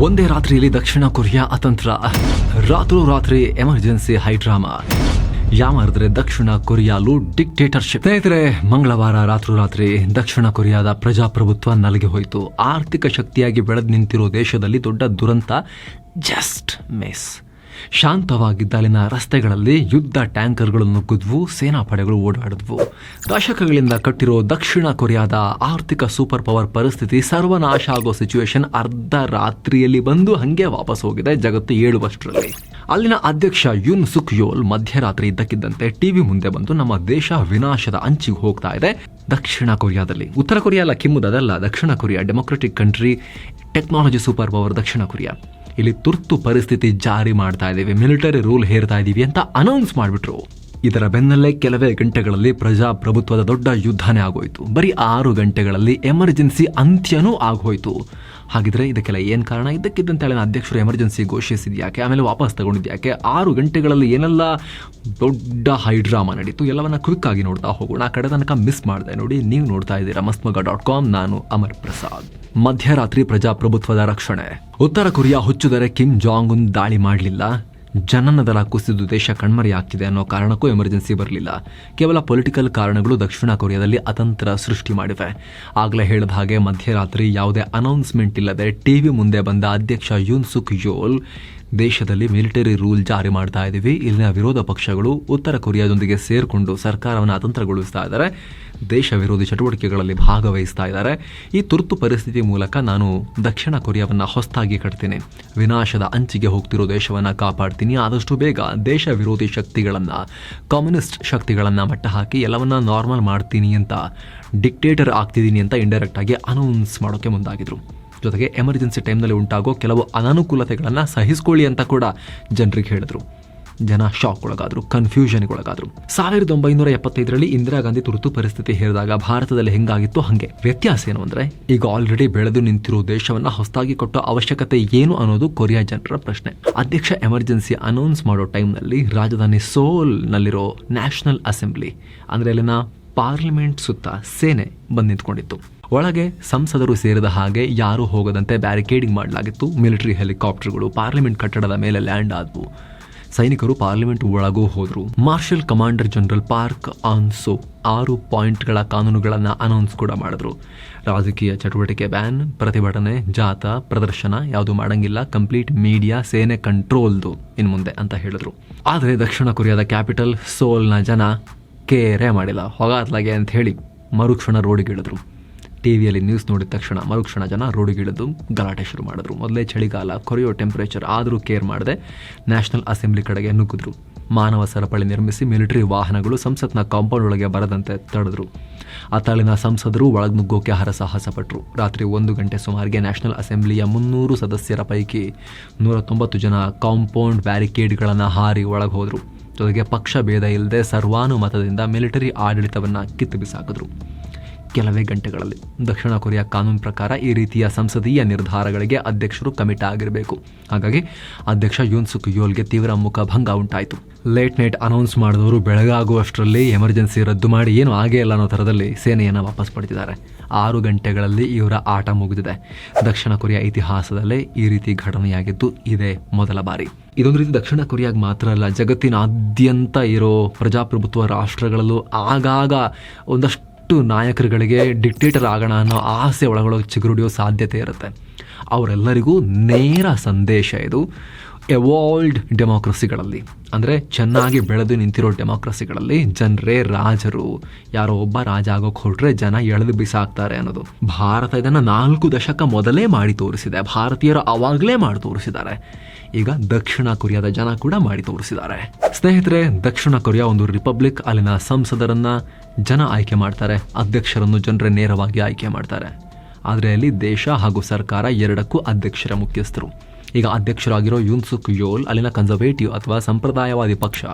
ಒಂದೇ ರಾತ್ರಿಯಲ್ಲಿ ದಕ್ಷಿಣ ಕೊರಿಯಾ ಅತಂತ್ರ. ರಾತ್ರೋರಾತ್ರಿ ಎಮರ್ಜೆನ್ಸಿ ಹೈಡ್ರಾಮಾ ಯಾಮಾರಿದ್ರೆ ದಕ್ಷಿಣ ಕೊರಿಯಾಲು ಡಿಕ್ಟೇಟರ್ಶಿಪ್. ಸ್ನೇಹಿತರೆ, ಮಂಗಳವಾರ ರಾತ್ರೋರಾತ್ರಿ ದಕ್ಷಿಣ ಕೊರಿಯಾದ ಪ್ರಜಾಪ್ರಭುತ್ವ ನಲಗಿ ಹೋಯಿತು. ಆರ್ಥಿಕ ಶಕ್ತಿಯಾಗಿ ಬೆಳೆದು ನಿಂತಿರೋ ದೇಶದಲ್ಲಿ ದೊಡ್ಡ ದುರಂತ. ಜಸ್ಟ್ ಮಿಸ್ ಶಾಂತವಾಗಿದ್ದ ಅಲ್ಲಿನ ರಸ್ತೆಗಳಲ್ಲಿ ಯುದ್ಧ ಟ್ಯಾಂಕರ್ಗಳು ಕುದ್ವು, ಸೇನಾಪಡೆಗಳು ಓಡಾಡಿದ್ವು. ದಶಕಗಳಿಂದ ಕಟ್ಟಿರೋ ದಕ್ಷಿಣ ಕೊರಿಯಾದ ಆರ್ಥಿಕ ಸೂಪರ್ ಪವರ್ ಪರಿಸ್ಥಿತಿ ಸರ್ವನಾಶ ಆಗೋ ಸಿಚುವೇಶನ್ ಅರ್ಧ ರಾತ್ರಿಯಲ್ಲಿ ಬಂದು ಹಂಗೆ ವಾಪಸ್ ಹೋಗಿದೆ ಜಗತ್ತು ಏಳುವಷ್ಟರಲ್ಲಿ. ಅಲ್ಲಿನ ಅಧ್ಯಕ್ಷ ಯುನ್ ಸುಕ್ ಯೋಲ್ ಮಧ್ಯರಾತ್ರಿ ಇದ್ದಕ್ಕಿದ್ದಂತೆ ಟಿವಿ ಮುಂದೆ ಬಂದು ನಮ್ಮ ದೇಶ ವಿನಾಶದ ಅಂಚಿಗೆ ಹೋಗ್ತಾ ಇದೆ. ದಕ್ಷಿಣ ಕೊರಿಯಾದಲ್ಲಿ. ಉತ್ತರ ಕೊರಿಯಾ ಅಲ್ಲ ದಕ್ಷಿಣ Korea democratic country, technology super power ದಕ್ಷಿಣ ಕೊರಿಯಾ. ಇಲ್ಲಿ ತುರ್ತು ಪರಿಸ್ಥಿತಿ ಜಾರಿ ಮಾಡ್ತಾ ಇದ್ದೀವಿ. ಮಿಲಿಟರಿ ರೂಲ್ ಹೇರ್ತಾ ಇದ್ದೀವಿ ಅಂತ ಅನೌನ್ಸ್ ಮಾಡಿಬಿಟ್ರು. ಇದರ ಬೆನ್ನಲ್ಲೇ ಕೆಲವೇ ಗಂಟೆಗಳಲ್ಲಿ ಪ್ರಜಾಪ್ರಭುತ್ವದ ದೊಡ್ಡ ಯುದ್ಧನೇ ಆಗೋಯ್ತು. ಬರೀ ಆರು ಗಂಟೆಗಳಲ್ಲಿ ಎಮರ್ಜೆನ್ಸಿ ಅಂತ್ಯನೂ ಆಗೋಯ್ತು. ಹಾಗಿದ್ರೆ ಇದಕ್ಕೆಲ್ಲ ಏನು ಕಾರಣ? ಇದ್ದಕ್ಕಿದ್ದಂತೆ ಅಧ್ಯಕ್ಷರು ಎಮರ್ಜೆನ್ಸಿ ಘೋಷಿಸಿದ್ಯಾಕೆ ಆಮೇಲೆ ವಾಪಸ್ ತಗೊಂಡಿದ್ಯಾಕೆ ಆರು ಗಂಟೆಗಳಲ್ಲಿ ಏನೆಲ್ಲ ದೊಡ್ಡ ಹೈಡ್ರಾಮಾ ನಡೀತು? ಎಲ್ಲವನ್ನ ಕ್ವಿಕ್ ಆಗಿ ನೋಡ್ತಾ ಹೋಗೋಣ. ಆ ಕಡೆ ತನಕ ಮಿಸ್ ಮಾಡಿದೆ ನೋಡಿ. ನೀವು ನೋಡ್ತಾ ಇದ್ದೀರಾ ಮಸ್ಮಗ ಡಾಟ್ ಕಾಮ್ ನಾನು ಅಮರ್ ಪ್ರಸಾದ್. ಮಧ್ಯರಾತ್ರಿ ಪ್ರಜಾಪ್ರಭುತ್ವದ ರಕ್ಷಣೆ. ಉತ್ತರ ಕೊರಿಯಾ ಹುಚ್ಚುದರೆ ಕಿಮ್ ಜಾಂಗ್ ಉನ್ ದಾಳಿ ಮಾಡಲಿಲ್ಲ? ಜನನ ದಳ ಕುಸಿದು ದೇಶ ಕಣ್ಮರೆಯಾಗ್ತಿದೆ ಅನ್ನೋ ಕಾರಣಕ್ಕೂ ಎಮರ್ಜೆನ್ಸಿ ಬರಲಿಲ್ಲ. ಕೇವಲ ಪೊಲಿಟಿಕಲ್ ಕಾರಣಗಳು ದಕ್ಷಿಣ ಕೊರಿಯಾದಲ್ಲಿ ಅತಂತ್ರ ಸೃಷ್ಟಿ ಮಾಡಿವೆ. ಆಗಲೇ ಹೇಳಿದ ಹಾಗೆ ಮಧ್ಯರಾತ್ರಿ ಯಾವುದೇ ಅನೌನ್ಸ್ಮೆಂಟ್ ಇಲ್ಲದೆ ಟಿವಿ ಮುಂದೆ ಬಂದ ಅಧ್ಯಕ್ಷ ಯೂನ್ ಸುಕ್ ಯೋಲ್ ದೇಶದಲ್ಲಿ ಮಿಲಿಟರಿ ರೂಲ್ ಜಾರಿ ಮಾಡ್ತಾ ಇದ್ದೀವಿ ಇಲ್ಲಿನ ವಿರೋಧ ಪಕ್ಷಗಳು ಉತ್ತರ ಕೊರಿಯಾದೊಂದಿಗೆ ಸೇರಿಕೊಂಡು ಸರ್ಕಾರವನ್ನು ಅತಂತ್ರಗೊಳಿಸ್ತಾ ಇದ್ದಾರೆ. ದೇಶ ವಿರೋಧಿ ಚಟುವಟಿಕೆಗಳಲ್ಲಿ ಭಾಗವಹಿಸ್ತಾ ಇದ್ದಾರೆ. ಈ ತುರ್ತು ಪರಿಸ್ಥಿತಿ ಮೂಲಕ ನಾನು ದಕ್ಷಿಣ ಕೊರಿಯಾವನ್ನು ಹೊಸದಾಗಿ ಕಟ್ತೀನಿ. ವಿನಾಶದ ಅಂಚಿಗೆ ಹೋಗ್ತಿರೋ ದೇಶವನ್ನು ಕಾಪಾಡ್ತೀನಿ. ಆದಷ್ಟು ಬೇಗ ದೇಶ ವಿರೋಧಿ ಶಕ್ತಿಗಳನ್ನು, ಕಮ್ಯುನಿಸ್ಟ್ ಶಕ್ತಿಗಳನ್ನು ಮಟ್ಟ ಹಾಕಿ ಎಲ್ಲವನ್ನ ನಾರ್ಮಲ್ ಮಾಡ್ತೀನಿ ಅಂತ, ಡಿಕ್ಟೇಟರ್ ಆಗ್ತಿದ್ದೀನಿ ಅಂತ ಇಂಡೈರೆಕ್ಟಾಗಿ ಅನೌನ್ಸ್ ಮಾಡೋಕ್ಕೆ ಮುಂದಾಗಿದ್ರು. ಜೊತೆಗೆ ಎಮರ್ಜೆನ್ಸಿ ಟೈಮ್ನಲ್ಲಿ ಉಂಟಾಗೋ ಕೆಲವು ಅನಾನುಕೂಲತೆಗಳನ್ನು ಸಹಿಸ್ಕೊಳ್ಳಿ ಅಂತ ಕೂಡ ಜನರಿಗೆ ಹೇಳಿದ್ರು. ಜನ ಶಾಕ್ ಒಳಗಾದರು ಕನ್ಫ್ಯೂಷನ್ಗೆ ಒಳಗಾದರು ಸಾವಿರದ ಒಂಬೈನೂರ ಎಪ್ಪತ್ತೈದರಲ್ಲಿ ಇಂದಿರಾ ಗಾಂಧಿ ತುರ್ತು ಪರಿಸ್ಥಿತಿ ಹೇರಿದಾಗ ಭಾರತದಲ್ಲಿ ಹೆಂಗಾಗಿತ್ತು ಹಾಗೆ. ವ್ಯತ್ಯಾಸ ಏನು ಅಂದರೆ, ಈಗ ಆಲ್ರೆಡಿ ಬೆಳೆದು ನಿಂತಿರೋ ದೇಶವನ್ನು ಹೊಸದಾಗಿ ಕೊಟ್ಟ ಅವಶ್ಯಕತೆ ಏನು ಅನ್ನೋದು ಕೊರಿಯಾ ಜನರ ಪ್ರಶ್ನೆ. ಅಧ್ಯಕ್ಷ ಎಮರ್ಜೆನ್ಸಿ ಅನೌನ್ಸ್ ಮಾಡೋ ಟೈಮ್ನಲ್ಲಿ ರಾಜಧಾನಿ ಸೋಲ್ನಲ್ಲಿರೋ ನ್ಯಾಷನಲ್ ಅಸೆಂಬ್ಲಿ ಅಂದರೆ ಅಲ್ಲಿನ ಪಾರ್ಲಿಮೆಂಟ್ ಸುತ್ತ ಸೇನೆ ಬಂದು ನಿಂತ್ಕೊಂಡಿತ್ತು. ಒಳಗೆ ಸಂಸದರು ಸೇರಿದ ಹಾಗೆ ಯಾರೂ ಹೋಗದಂತೆ ಬ್ಯಾರಿಕೇಡಿಂಗ್ ಮಾಡಲಾಗಿತ್ತು. ಮಿಲಿಟರಿ ಹೆಲಿಕಾಪ್ಟರ್ಗಳು ಪಾರ್ಲಿಮೆಂಟ್ ಕಟ್ಟಡದ ಮೇಲೆ ಲ್ಯಾಂಡ್ ಆದವು. ಸೈನಿಕರು ಪಾರ್ಲಿಮೆಂಟ್ ಒಳಗೂ ಹೋದರು. Martial commander general Park Anso ಆರು ಪಾಯಿಂಟ್ಗಳ ಕಾನೂನುಗಳನ್ನು ಅನೌನ್ಸ್ ಕೂಡ ಮಾಡಿದ್ರು. ರಾಜಕೀಯ ಚಟುವಟಿಕೆ ಬ್ಯಾನ್ ಪ್ರತಿಭಟನೆ, ಜಾಥಾ, ಪ್ರದರ್ಶನ ಯಾವುದು ಮಾಡಂಗಿಲ್ಲ. ಕಂಪ್ಲೀಟ್ ಮೀಡಿಯಾ ಸೇನೆ ಕಂಟ್ರೋಲ್ದು ಇನ್ನು ಮುಂದೆ ಅಂತ ಹೇಳಿದ್ರು. ಆದರೆ ದಕ್ಷಿಣ ಕೊರಿಯಾದ ಕ್ಯಾಪಿಟಲ್ ಸೋಲ್ನ ಜನ ಕೇರೆ ಮಾಡಿಲ್ಲ. ಹೊಗಾತ್ಲಾಗೆ ಅಂತ ಹೇಳಿ ಮರುಕ್ಷಣ ರೋಡಿಗಿಳಿದ್ರು ಟಿವಿಯಲ್ಲಿ ನ್ಯೂಸ್ ನೋಡಿದ ತಕ್ಷಣ ಮರುಕ್ಷಣ ಜನ ರೋಡಿಗಿಳಿದು ಗಲಾಟೆ ಶುರು ಮಾಡಿದ್ರು. ಮೊದಲೇ ಚಳಿಗಾಲ, ಕೊರೆಯೋ ಟೆಂಪರೇಚರ್ ಆದರೂ ಕೇರ್ ಮಾಡದೆ ನ್ಯಾಷನಲ್ ಅಸೆಂಬ್ಲಿ ಕಡೆಗೆ ನುಗ್ಗಿದ್ರು. ಮಾನವ ಸರಪಳಿ ನಿರ್ಮಿಸಿ ಮಿಲಿಟರಿ ವಾಹನಗಳು ಸಂಸತ್ನ ಕಾಂಪೌಂಡ್ ಒಳಗೆ ಬರದಂತೆ ತಡೆದ್ರು. ಅತ್ತಾಳಿನ ಸಂಸದರು ಒಳಗೆ ನುಗ್ಗೋಕೆ ಹರಸಾಹಸ ಪಟ್ಟರು ರಾತ್ರಿ ಒಂದು ಗಂಟೆ ಸುಮಾರಿಗೆ ನ್ಯಾಷನಲ್ ಅಸೆಂಬ್ಲಿಯ ಮುನ್ನೂರು ಸದಸ್ಯರ ಪೈಕಿ ನೂರ ತೊಂಬತ್ತು ಜನ ಕಾಂಪೌಂಡ್ ಬ್ಯಾರಿಕೇಡ್ಗಳನ್ನು ಹಾರಿ ಒಳಗೆ ಹೋದರು ಜೊತೆಗೆ ಪಕ್ಷ ಭೇದ ಇಲ್ಲದೆ ಸರ್ವಾನುಮತದಿಂದ ಮಿಲಿಟರಿ ಆಡಳಿತವನ್ನು ಕಿತ್ತು ಬಿಸಾಕಿದ್ರು ಕೆಲವೇ ಗಂಟೆಗಳಲ್ಲಿ. ದಕ್ಷಿಣ ಕೊರಿಯಾ ಕಾನೂನು ಪ್ರಕಾರ ಈ ರೀತಿಯ ಸಂಸದೀಯ ನಿರ್ಧಾರಗಳಿಗೆ ಅಧ್ಯಕ್ಷರು ಕಮಿಟ್ ಆಗಿರಬೇಕು. ಹಾಗಾಗಿ ಅಧ್ಯಕ್ಷ ಯೂನ್ಸುಕ್ ಯೋಲ್ಗೆ ತೀವ್ರ ಮುಖಭಂಗ ಉಂಟಾಯಿತು. ಲೇಟ್ ನೈಟ್ ಅನೌನ್ಸ್ ಮಾಡಿದವರು ಬೆಳಗಾಗುವಷ್ಟರಲ್ಲಿ ಎಮರ್ಜೆನ್ಸಿ ರದ್ದು ಮಾಡಿ ಏನು ಆಗೇ ಇಲ್ಲ ಅನ್ನೋ ಥರದಲ್ಲಿ ಸೇನೆಯನ್ನು ವಾಪಸ್ ಪಡೆದಿದ್ದಾರೆ. ಆರು ಗಂಟೆಗಳಲ್ಲಿ ಇವರ ಆಟ ಮುಗಿದಿದೆ. ದಕ್ಷಿಣ ಕೊರಿಯಾ ಇತಿಹಾಸದಲ್ಲೇ ಈ ರೀತಿ ಘಟನೆಯಾಗಿದ್ದು ಇದೇ ಮೊದಲ ಬಾರಿ. ಇದೊಂದು ರೀತಿ ದಕ್ಷಿಣ ಕೊರಿಯಾಗ ಮಾತ್ರ ಅಲ್ಲ, ಜಗತ್ತಿನಾದ್ಯಂತ ಇರೋ ಪ್ರಜಾಪ್ರಭುತ್ವ ರಾಷ್ಟ್ರಗಳಲ್ಲೂ ಆಗಾಗ ಒಂದಷ್ಟು ನಾಯಕರುಗಳಿಗೆ ಡಿಕ್ಟೇಟರ್ ಆಗೋಣ ಅನ್ನೋ ಆಸೆ ಒಳಗೊಳಗೆ ಚಿಗುರುಡಿಯೋ ಸಾಧ್ಯತೆ ಇರುತ್ತೆ. ಅವರೆಲ್ಲರಿಗೂ ನೇರ ಸಂದೇಶ ಇದು. ಎವಾಲ್ಡ್ ಡೆಮೋಕ್ರಸಿಗಳಲ್ಲಿ ಅಂದರೆ ಚೆನ್ನಾಗಿ ಬೆಳೆದು ನಿಂತಿರೋ ಡೆಮೋಕ್ರಸಿಗಳಲ್ಲಿ ಜನರೇ ರಾಜರು. ಯಾರೋ ಒಬ್ಬ ರಾಜ ಆಗೋಕ್ಕೆ ಹೊರಟ್ರೆ ಜನ ಎಳೆದು ಬಿಸಾಕ್ತಾರೆ ಅನ್ನೋದು. ಭಾರತ ಇದನ್ನು ನಾಲ್ಕು ದಶಕ ಮೊದಲೇ ಮಾಡಿ ತೋರಿಸಿದೆ. ಭಾರತೀಯರು ಅವಾಗಲೇ ಮಾಡಿ ತೋರಿಸಿದ್ದಾರೆ. ಈಗ ದಕ್ಷಿಣ ಕೊರಿಯಾದ ಜನ ಕೂಡ ಮಾಡಿ ತೋರಿಸಿದ್ದಾರೆ. ಸ್ನೇಹಿತರೆ, ದಕ್ಷಿಣ ಕೊರಿಯಾ ಒಂದು ರಿಪಬ್ಲಿಕ್, ಅಲ್ಲಿನ ಸಂಸದರನ್ನ ಜನ ಆಯ್ಕೆ ಮಾಡ್ತಾರೆ. ಅಧ್ಯಕ್ಷರನ್ನು ಜನರೇ ನೇರವಾಗಿ ಆಯ್ಕೆ ಮಾಡ್ತಾರೆ. ಆದರೆ ಅಲ್ಲಿ ದೇಶ ಹಾಗೂ ಸರ್ಕಾರ ಎರಡಕ್ಕೂ ಅಧ್ಯಕ್ಷರ ಮುಖ್ಯಸ್ಥರು. ಈಗ ಅಧ್ಯಕ್ಷರಾಗಿರೋ ಯುನ್ಸುಕ್ ಯೋಲ್, ಅಲ್ಲಿನ ಕನ್ಸರ್ವೇಟಿವ್ ಅಥವಾ ಸಂಪ್ರದಾಯವಾದಿ ಪಕ್ಷ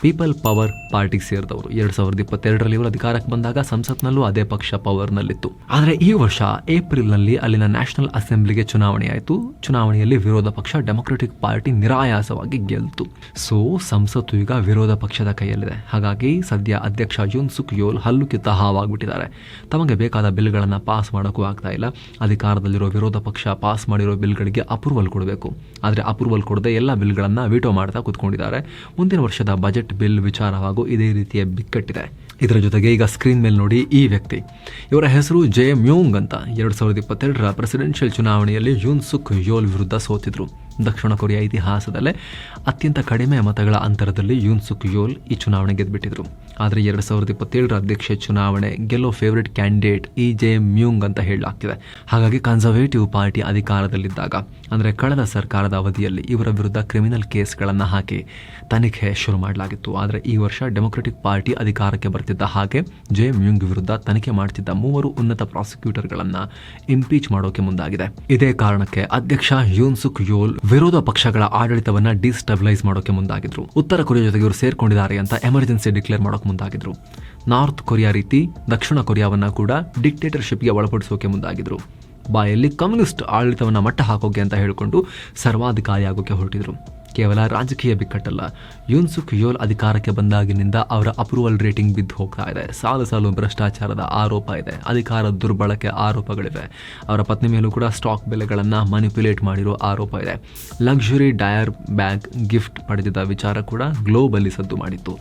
ಪೀಪಲ್ ಪವರ್ ಪಾರ್ಟಿಗೆ ಸೇರಿದವರು. ಎರಡ್ ಸಾವಿರದ ಇಪ್ಪತ್ತೆರಡರಲ್ಲಿ ಇವರು ಅಧಿಕಾರಕ್ಕೆ ಬಂದಾಗ ಸಂಸತ್ನಲ್ಲೂ ಅದೇ ಪಕ್ಷ ಪವರ್ನಲ್ಲಿತ್ತು. ಆದರೆ ಈ ವರ್ಷ ಏಪ್ರಿಲ್ನಲ್ಲಿ ಅಲ್ಲಿನ ನ್ಯಾಷನಲ್ ಅಸೆಂಬ್ಲಿಗೆ ಚುನಾವಣೆ ಆಯಿತು ಚುನಾವಣೆಯಲ್ಲಿ ವಿರೋಧ ಪಕ್ಷ ಡೆಮೊಕ್ರೆಟಿಕ್ ಪಾರ್ಟಿ ನಿರಾಯಾಸವಾಗಿ ಗೆಲ್ತು. ಸೊ ಸಂಸತ್ತು ಈಗ ವಿರೋಧ ಪಕ್ಷದ ಕೈಯಲ್ಲಿದೆ. ಹಾಗಾಗಿ ಸದ್ಯ ಅಧ್ಯಕ್ಷ ಯುನ್ ಸುಕ್ ಯೋಲ್ ಹಲ್ಲು ಕಿತ್ತ ಹಾವಾಗ್ಬಿಟ್ಟಿದ್ದಾರೆ. ತಮಗೆ ಬೇಕಾದ ಬಿಲ್ಗಳನ್ನು ಪಾಸ್ ಮಾಡೋಕ್ಕೂ ಆಗ್ತಾ ಇಲ್ಲ. ಅಧಿಕಾರದಲ್ಲಿರೋ ವಿರೋಧ ಪಕ್ಷ ಪಾಸ್ ಮಾಡಿರೋ ಬಿಲ್ಗಳಿಗೆ ಅಪ್ರೂವಲ್ ಕೊಡಬೇಕು. ಆದರೆ ಅಪ್ರೂವಲ್ ಕೊಡದೆ ಎಲ್ಲ ಬಿಲ್ಗಳನ್ನು ವಿಟೋ ಮಾಡ್ತಾ ಕೂತ್ಕೊಂಡಿದ್ದಾರೆ. ಮುಂದಿನ ವರ್ಷದ ಬಜೆಟ್ ಬಿಲ್ ವಿಚಾರವಾಗೂ ಇದೇ ರೀತಿಯ ಬಿಕ್ಕಟ್ಟಿದೆ. ಇದರ ಜೊತೆಗೆ ಈಗ ಸ್ಕ್ರೀನ್ ಮೇಲೆ ನೋಡಿ ಈ ವ್ಯಕ್ತಿ. ಇವರ ಹೆಸರು ಜೆ ಮ್ಯೂಂಗ್ ಅಂತ. ಎರಡು ಸಾವಿರದ ಇಪ್ಪತ್ತೆರಡರ ಪ್ರೆಸಿಡೆನ್ಷಿಯಲ್ ಚುನಾವಣೆಯಲ್ಲಿ ಯೂನ್ ಸುಕ್ ಯೋಲ್ ವಿರುದ್ಧ ಸೋತಿದ್ರು. ದಕ್ಷಿಣ ಕೊರಿಯಾ ಇತಿಹಾಸದಲ್ಲೇ ಅತ್ಯಂತ ಕಡಿಮೆ ಮತಗಳ ಅಂತರದಲ್ಲಿ ಯೂನ್ ಸುಕ್ ಯೋಲ್ ಈ ಚುನಾವಣೆ ಗೆದ್ದುಬಿಟ್ಟಿದ್ರು ಆದರೆ ಎರಡು ಸಾವಿರದ ಇಪ್ಪತ್ತೇಳರ ಅಧ್ಯಕ್ಷ ಚುನಾವಣೆ ಗೆಲ್ಲೋ favourite candidate Lee Jae Myung ಅಂತ ಹೇಳಲಾಗ್ತಿದೆ. ಹಾಗಾಗಿ ಕನ್ಸರ್ವೇಟಿವ್ ಪಾರ್ಟಿ ಅಧಿಕಾರದಲ್ಲಿದ್ದಾಗ, ಅಂದರೆ ಕಳೆದ ಸರ್ಕಾರದ ಅವಧಿಯಲ್ಲಿ ಇವರ ವಿರುದ್ಧ ಕ್ರಿಮಿನಲ್ ಕೇಸ್ಗಳನ್ನು ಹಾಕಿ ತನಿಖೆ ಶುರು ಮಾಡಲಾಗಿತ್ತು. ಆದರೆ ಈ ವರ್ಷ ಡೆಮೊಕ್ರೆಟಿಕ್ ಪಾರ್ಟಿ ಅಧಿಕಾರಕ್ಕೆ ಬರ್ತಿದ್ದ ಹಾಗೆ ಜೆ ಮ್ಯೂಂಗ್ ವಿರುದ್ಧ ತನಿಖೆ ಮಾಡ್ತಿದ್ದ ಮೂವರು ಉನ್ನತ ಪ್ರಾಸಿಕ್ಯೂಟರ್ಗಳನ್ನು ಇಂಪೀಚ್ ಮಾಡೋಕೆ ಮುಂದಾಗಿದೆ. ಇದೇ ಕಾರಣಕ್ಕೆ ಅಧ್ಯಕ್ಷ ಯೂನ್ ಸುಕ್ ಯೋಲ್ ವಿರೋಧ ಪಕ್ಷಗಳ ಆಡಳಿತವನ್ನ ಡಿಸ್ಟೆಬಿಲೈಸ್ ಮಾಡೋಕೆ ಮುಂದಾಗಿದ್ರು. ಉತ್ತರ ಕೊರಿಯಾ ಜೊತೆಗೆ ಇವರು ಸೇರ್ಕೊಂಡಿದ್ದಾರೆ ಅಂತ ಎಮರ್ಜೆನ್ಸಿ ಡಿಕ್ಲೇರ್ ಮಾಡೋಕೆ ಮುಂದಾಗಿದ್ರು. ನಾರ್ತ್ ಕೊರಿಯಾ ರೀತಿ ದಕ್ಷಿಣ ಕೊರಿಯಾವನ್ನ ಕೂಡ ಡಿಕ್ಟೇಟರ್ಶಿಪ್ಗೆ ಒಳಪಡಿಸೋಕೆ ಮುಂದಾಗಿದ್ರು. ಬಾಯಲ್ಲಿ ಕಮ್ಯುನಿಸ್ಟ್ ಆಡಳಿತವನ್ನು ಮಟ್ಟ ಹಾಕೋಕೆ ಅಂತ ಹೇಳಿಕೊಂಡು ಸರ್ವಾಧಿಕಾರಿ ಆಗೋಕೆ ಹೊರಟಿದ್ರು. ಕೇವಲ ರಾಜಕೀಯ ಬಿಕ್ಕಟ್ಟಲ್ಲ. ಯೂನ್ಸುಕ್ ಯೋಲ್ ಅಧಿಕಾರಕ್ಕೆ ಬಂದಾಗಿನಿಂದ ಅವರ ಅಪ್ರೂವಲ್ ರೇಟಿಂಗ್ ಬಿದ್ದು ಹೋಗ್ತಾ ಇದೆ. ಸಾಲು ಸಾಲು ಭ್ರಷ್ಟಾಚಾರದ ಆರೋಪ ಇದೆ. ಅಧಿಕಾರ ದುರ್ಬಳಕೆ ಆರೋಪಗಳಿವೆ. ಅವರ ಪತ್ನಿ ಮೇಲೂ ಕೂಡ ಸ್ಟಾಕ್ ಬೆಲೆಗಳನ್ನು ಮ್ಯಾನಿಪ್ಯುಲೇಟ್ ಮಾಡಿರೋ ಆರೋಪ ಇದೆ. ಲಕ್ಸುರಿ ಡಯರ್ ಬ್ಯಾಗ್ ಗಿಫ್ಟ್ ಪಡೆದಿದ್ದ ವಿಚಾರ ಕೂಡ ಗ್ಲೋಬಲ್ಲಿ ಸದ್ದು ಮಾಡಿತ್ತು.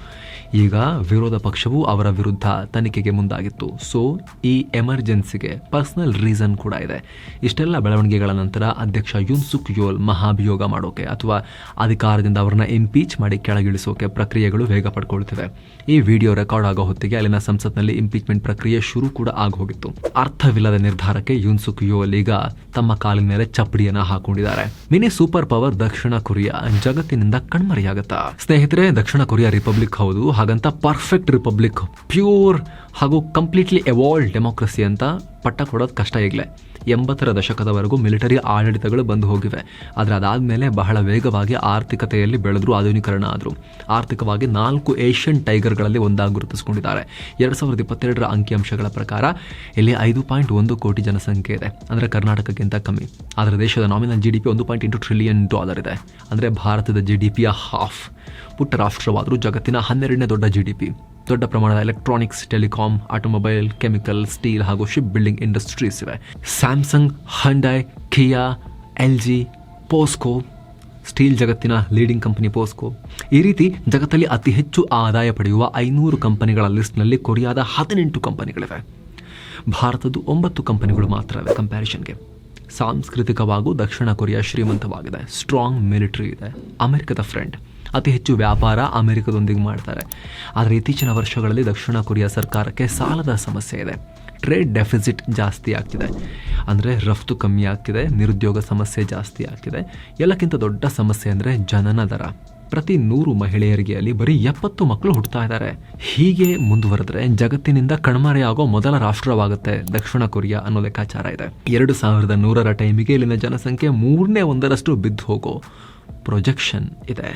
ಈಗ ವಿರೋಧ ಪಕ್ಷವು ಅವರ ವಿರುದ್ಧ ತನಿಖೆಗೆ ಮುಂದಾಗಿತ್ತು. ಸೊ, ಈ ಎಮರ್ಜೆನ್ಸಿಗೆ ಪರ್ಸನಲ್ ರೀಸನ್ ಕೂಡ ಇದೆ. ಇಷ್ಟೆಲ್ಲ ಬೆಳವಣಿಗೆಗಳ ನಂತರ ಅಧ್ಯಕ್ಷ ಯುನ್ಸುಕ್ ಯೋಲ್ ಮಹಾಭಿಯೋಗ ಮಾಡೋಕೆ ಅಥವಾ ಅಧಿಕಾರದಿಂದ ಅವರನ್ನ ಇಂಪೀಚ್ ಮಾಡಿ ಕೆಳಗಿಳಿಸೋಕೆ ಪ್ರಕ್ರಿಯೆಗಳು ವೇಗ ಪಡ್ಕೊಳ್ತಿವೆ. ಈ ವಿಡಿಯೋ ರೆಕಾರ್ಡ್ ಆಗೋ ಹೊತ್ತಿಗೆ ಅಲ್ಲಿನ ಸಂಸತ್ನಲ್ಲಿ ಇಂಪೀಚ್ಮೆಂಟ್ ಪ್ರಕ್ರಿಯೆ ಶುರು ಕೂಡ ಆಗೋಗಿತ್ತು. ಅರ್ಥವಿಲ್ಲದ ನಿರ್ಧಾರಕ್ಕೆ ಯುನ್ಸುಕ್ ಯೋಲ್ ಈಗ ತಮ್ಮ ಕಾಲಿನ ಮೇಲೆ ಚಪ್ಪಡಿಯನ್ನ ಹಾಕೊಂಡಿದ್ದಾರೆ. ಮಿನಿ ಸೂಪರ್ ಪವರ್ ದಕ್ಷಿಣ ಕೊರಿಯಾ ಜಗತ್ತಿನಿಂದ ಕಣ್ಮರೆಯಾಗತ್ತಾ. ಸ್ನೇಹಿತರೆ, ದಕ್ಷಿಣ ಕೊರಿಯಾ ರಿಪಬ್ಲಿಕ್ ಹೌದು ಹಾಗಂತ ಪರ್ಫೆಕ್ಟ್ ರಿಪಬ್ಲಿಕ್ ಪ್ಯೂರ್ ಹಾಗೂ ಕಂಪ್ಲೀಟ್ಲಿ ಎವಾಲ್ಡ್ ಡೆಮೋಕ್ರಸಿ ಅಂತ ಪಟ್ಟ ಕೊಡೋದು ಕಷ್ಟ ಈಗಲೇ. ಎಂಬತ್ತರ ದಶಕದವರೆಗೂ ಮಿಲಿಟರಿ ಆಡಳಿತಗಳು ಬಂದು ಹೋಗಿವೆ. ಆದರೆ ಅದಾದಮೇಲೆ ಬಹಳ ವೇಗವಾಗಿ ಆರ್ಥಿಕತೆಯಲ್ಲಿ ಬೆಳೆದ್ರು ಆಧುನೀಕರಣ ಆದರು. ಆರ್ಥಿಕವಾಗಿ ನಾಲ್ಕು ಏಷ್ಯನ್ ಟೈಗರ್ಗಳಲ್ಲಿ ಒಂದಾಗಿ ಗುರುತಿಸಿಕೊಂಡಿದ್ದಾರೆ. ಎರಡು ಸಾವಿರದ ಇಪ್ಪತ್ತೆರಡರ ಅಂಕಿಅಂಶಗಳ ಪ್ರಕಾರ ಇಲ್ಲಿ ಐದು ಪಾಯಿಂಟ್ ಒಂದು ಕೋಟಿ ಜನಸಂಖ್ಯೆ ಇದೆ. ಅಂದರೆ ಕರ್ನಾಟಕಕ್ಕಿಂತ ಕಮ್ಮಿ. ಆದರೆ ದೇಶದ ನಾಮಿನಲ್ ಜಿ ಡಿ ಪಿ ಒಂದು ಪಾಯಿಂಟ್ ಎಂಟು ಟ್ರಿಲಿಯನ್ ಡಾಲರ್ ಇದೆ. ಅಂದರೆ ಭಾರತದ ಜಿ ಡಿ ಪಿಯ ಹಾಫ್ ಪುಟ್ಟ ರಾಷ್ಟ್ರವಾದರೂ ಜಗತ್ತಿನ ಹನ್ನೆರಡನೇ ದೊಡ್ಡ ಜಿ ಡಿ ಪಿ ದೊಡ್ಡ ಪ್ರಮಾಣದ electronics telecom automobile chemical steel ಹಾಗೂ ಶಿಪ್ ಬಿಲ್ಡಿಂಗ್ ಇಂಡಸ್ಟ್ರೀಸ್ ಇವೆ. Samsung Hyundai Kia L G POSCO steel ಜಗತ್ತಿನ ಲೀಡಿಂಗ್ ಕಂಪನಿ ಪೋಸ್ಕೋ ಈ ರೀತಿ ಜಗತ್ತಲ್ಲಿ ಅತಿ ಹೆಚ್ಚು ಆದಾಯ ಪಡೆಯುವ ಐನೂರು ಕಂಪನಿಗಳ ಲಿಸ್ಟ್ನಲ್ಲಿ ಕೊರಿಯಾದ ಹದಿನೆಂಟು ಕಂಪನಿಗಳಿವೆ. ಭಾರತದ್ದು ಒಂಬತ್ತು ಕಂಪನಿಗಳು ಮಾತ್ರ ಇವೆ ಕಂಪ್ಯಾರಿಷನ್ಗೆ ಸಾಂಸ್ಕೃತಿಕವಾಗೂ ದಕ್ಷಿಣ ಕೊರಿಯಾ ಶ್ರೀಮಂತವಾಗಿದೆ. ಸ್ಟ್ರಾಂಗ್ ಮಿಲಿಟರಿ ಇದೆ. ಅಮೆರಿಕದ ಫ್ರೆಂಡ್ ಅತಿ ಹೆಚ್ಚು ವ್ಯಾಪಾರ ಅಮೆರಿಕದೊಂದಿಗೆ ಮಾಡ್ತಾರೆ. ಆದರೆ ಇತ್ತೀಚಿನ ವರ್ಷಗಳಲ್ಲಿ ದಕ್ಷಿಣ ಕೊರಿಯಾ ಸರ್ಕಾರಕ್ಕೆ ಸಾಲದ ಸಮಸ್ಯೆ ಇದೆ. ಟ್ರೇಡ್ ಡೆಫಿಸಿಟ್ ಜಾಸ್ತಿ ಆಗ್ತಿದೆ. ಅಂದರೆ ರಫ್ತು ಕಮ್ಮಿ ಆಗ್ತಿದೆ, ನಿರುದ್ಯೋಗ ಸಮಸ್ಯೆ ಜಾಸ್ತಿ ಆಗ್ತಿದೆ. ಎಲ್ಲಕ್ಕಿಂತ ದೊಡ್ಡ ಸಮಸ್ಯೆ ಅಂದರೆ ಜನನ ದರ. ಪ್ರತಿ ನೂರು ಮಹಿಳೆಯರಿಗೆ ಅಲ್ಲಿ ಬರೀ ಎಪ್ಪತ್ತು ಮಕ್ಕಳು ಹುಟ್ಟುತ್ತಾ ಇದ್ದಾರೆ. ಹೀಗೆ ಮುಂದುವರೆದ್ರೆ ಜಗತ್ತಿನಿಂದ ಕಣ್ಮರೆಯಾಗೋ ಮೊದಲ ರಾಷ್ಟ್ರವಾಗುತ್ತೆ ದಕ್ಷಿಣ ಕೊರಿಯಾ ಅನ್ನೋ ಲೆಕ್ಕಾಚಾರ ಇದೆ. ಎರಡು ಸಾವಿರದ ನೂರರ ಟೈಮಿಗೆ ಇಲ್ಲಿನ ಜನಸಂಖ್ಯೆ ಮೂರನೇ ಒಂದರಷ್ಟು ಬಿದ್ದು ಹೋಗೋ ಪ್ರೊಜೆಕ್ಷನ್ ಇದೆ.